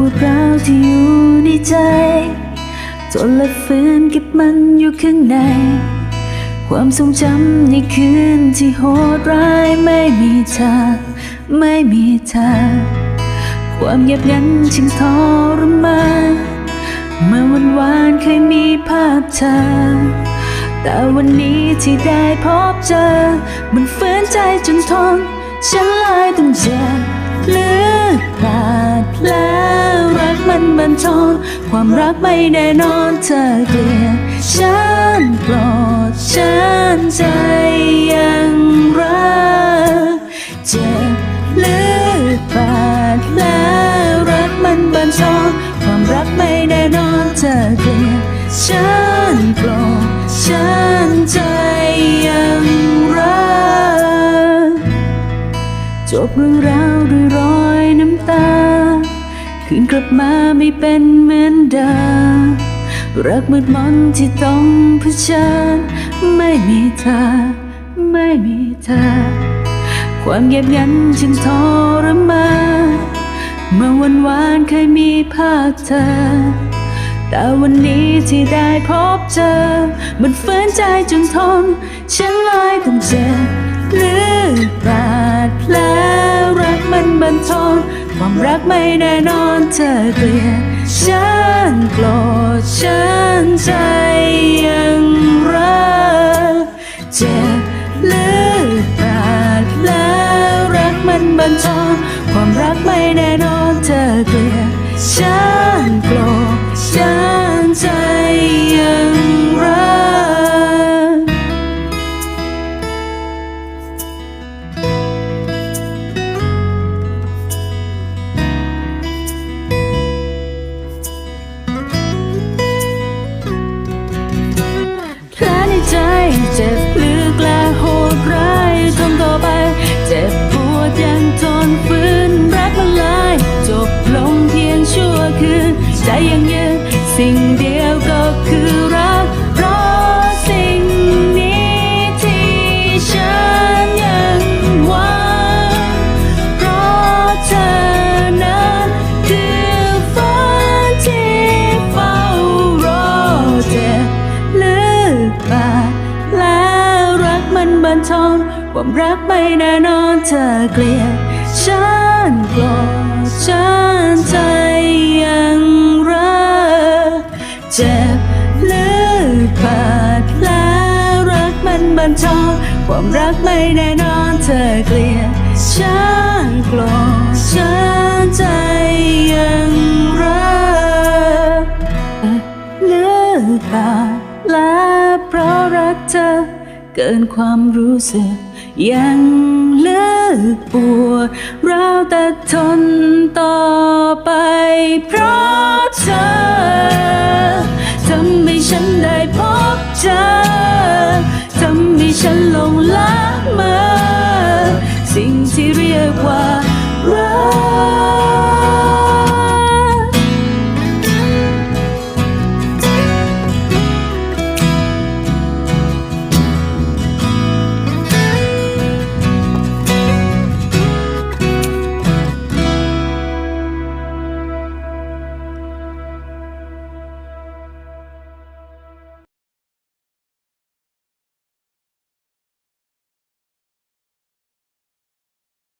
ปวดร้าวที่อยู่ในใจ จนละฟื้นเก็บมันอยู่ข้างใน ความทรงจำในคืนที่โหดร้ายไม่มีทางไม่มีทางความเงียบงันจึงทรมานเมื่อวันวานเคยมีภาพเธอ แต่วันนี้ที่ได้พบเจอ มันฝืนใจจนทนฉันเลยต้องเจ็บเลือดบาดแลรักมัน บันทอนความรักไม่แน่นอนเธอเกลียดฉันโกรธฉันใจยังรักเจ็บเลือดบาดแผลรักมันบันทอนความรักไม่แน่นอนเธอเกลียดฉันโกรธฉันใจยังรักจบเรื่องราว คืนกลับมาไม่เป็นเหมือนเดิมรักมืดมนที่ต้องเผชิญไม่มีเธอ ไม่มีเธอ ความเงียบงันจึงทรมานเมื่อวันวานเคยมีภาพเธอ แต่วันนี้ที่ได้พบเจอ มันฝืนใจจนทน ฉันเลยต้องเจ็บเลือ ความรักไม่แน่นอนเธอเกลียดฉันโกรธฉันใจ ใจยังยืนสิ่งเดียวก็คือรักเพราะสิ่งนี้ที่ฉันยังหวังเพราะเธอนั้นคือฝันที่เฝ้ารอเจ็บลึกบาแล้วรักมันบันทอนความรักไม่แน่นอนเธอเกลียดฉันกรธฉัน นบันทอความรักไม่แน่นอนเธอเกลียดฉันโกรธฉันใจยังรักเลือกบาและเพราะรักเธอ เกินความรู้สึก ยังเลือกปวดเราวแต่ทนต่อไป เพราะเธอทำให้ฉันได้พบเจอ ทำให้ฉันหลงละเมอสิ่งที่เรียกว่ารัก